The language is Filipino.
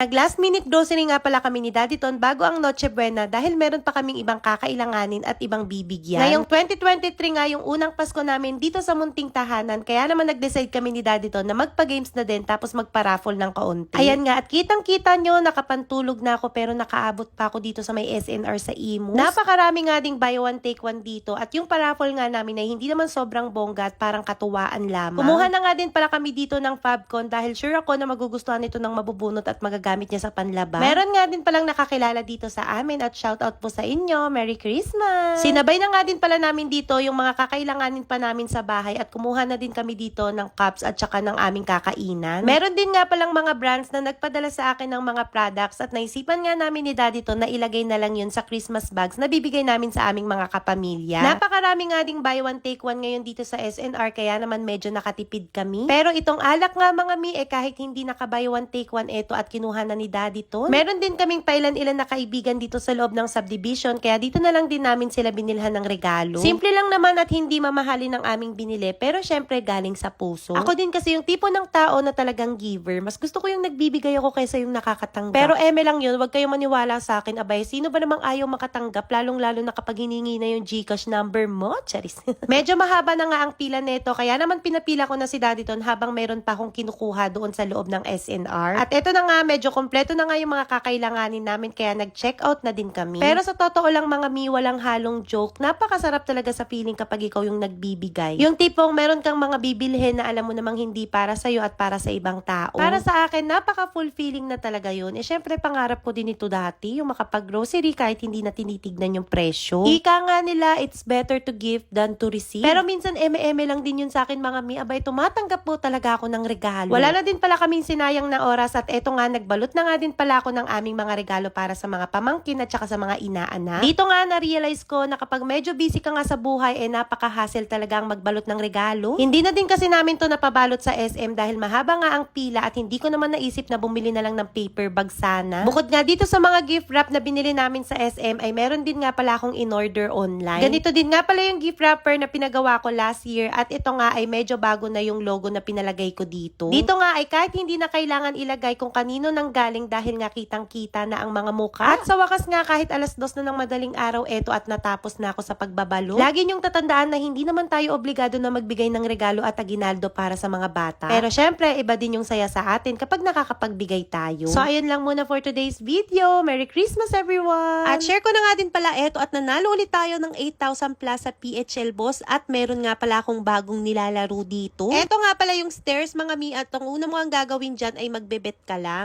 Nag last minute grocery nga pala kami ni Daddy Ton bago ang Noche Buena dahil meron pa kaming ibang kakailanganin at ibang bibigyan. Ngayong 2023 nga yung unang Pasko namin dito sa munting tahanan kaya naman nag-decide kami ni Daddy Ton na magpa-games na din tapos magpa-raffle ng kaunti. Ayan nga at kitang-kita nyo nakapantulog na ako pero nakaabot pa ako dito sa may SNR sa Imus. Napakarami nga ding buy one take one dito at yung paraffle nga namin ay hindi naman sobrang bongga at parang katuwaan lamang. Kumuha na nga din pala kami dito ng Fabcon dahil sure ako na magugustuhan ito ng mabubunot at magagamit niya sa panlaba. Meron nga din palang nakakilala dito sa amin at shoutout po sa inyo. Merry Christmas! Sinabay na nga din pala namin dito yung mga kakailanganin pa namin sa bahay at kumuha na din kami dito ng cups at saka ng aming kakainan. Meron din nga palang mga brands na nagpadala sa akin ng mga products at naisipan nga namin ni Daddy to na ilagay na lang yun sa Christmas bags na bibigay namin sa aming mga kapamilya. Napakarami nga ding buy one take one ngayon dito sa SNR kaya naman medyo nakatipid kami. Pero itong alak nga mga mi eh kahit hindi naka buy one take one ito at kinuha na ni Daddy to. Meron din kaming pailan-ilan na kaibigan dito sa loob ng subdivision kaya dito na lang din namin sila binilhan ng regalo. Simple lang naman at hindi mamahalin ng aming binili pero syempre galing sa puso. Ako din kasi yung tipo ng tao na talagang giver. Mas gusto ko yung nagbibigay ako kaysa yung nakakatanggap. Pero eme lang yun, wag kayong maniwala sa akin. Abay, sino ba namang ayaw makatanggap lalong-lalo na kapag hiningi na yung Gcash number mo? Charis. Medyo mahaba na nga ang pila neto kaya naman pinapila ko na si Daddy Ton habang meron pa akong kinukuha doon sa loob ng SNR. At eto na nga, medyo kompleto na nga yung mga kakailanganin namin kaya nag-check out na din kami. Pero sa totoo lang mga mi, walang halong joke. Napakasarap talaga sa feeling kapag ikaw yung nagbibigay. Yung tipong meron kang mga bibilhin na alam mo namang hindi para sa'yo at para sa ibang tao. Para sa akin, napaka-fulfilling na talaga yun. Eh syempre, pangarap ko din ito dati, yung makapag-grocery kahit hindi na tinitignan yung presyo. Ika nga nila, it's better to give than to receive. Pero minsan, eme-eme lang din yun sa akin mga mi. Abay, tumatanggap po talaga ako ng regalo. Wala na din pala kaming sinayang na oras at eto nga, nagbalot na nga din pala ako ng aming mga regalo para sa mga pamangkin at saka sa mga inaanak. Dito nga na-realize ko na kapag medyo busy ka nga sa buhay, eh napaka-hassle talaga ang magbalot ng regalo. Hindi na din kasi namin to napabalot sa SM dahil mahaba nga ang pila at hindi ko naman naisip na bumili na lang ng paper bag sana. Bukod nga dito sa mga gift wrap na binili namin sa SM ay meron din nga pala akong in-order online. Ganito din nga pala yung gift wrapper na pinagawa ko last year at ito nga ay medyo bago na yung logo na pinalagay ko dito. Dito nga ay kahit hindi na kailangan ilagay kung kanino nang galing dahil nga kitang-kita na ang mga mukha. At sa wakas nga kahit alas dos na ng madaling araw eto at natapos na ako sa pagbabalo. Lagi niyong tatandaan na hindi naman tayo obligado na magbigay ng regalo at aginaldo para sa mga bata. Pero syempre, iba din yung saya sa atin kapag nakakapagbigay tayo. So ayun lang muna for today's video. Merry Christmas everyone! At share ko na nga din pala eto at nanalo ulit tayo ng 8,000 plus sa PHL Boss at meron nga pala akong bagong nilalaro dito. Eto nga pala yung stairs mga mi at ang una mo ang gagawin dyan ay magbebet ka lang.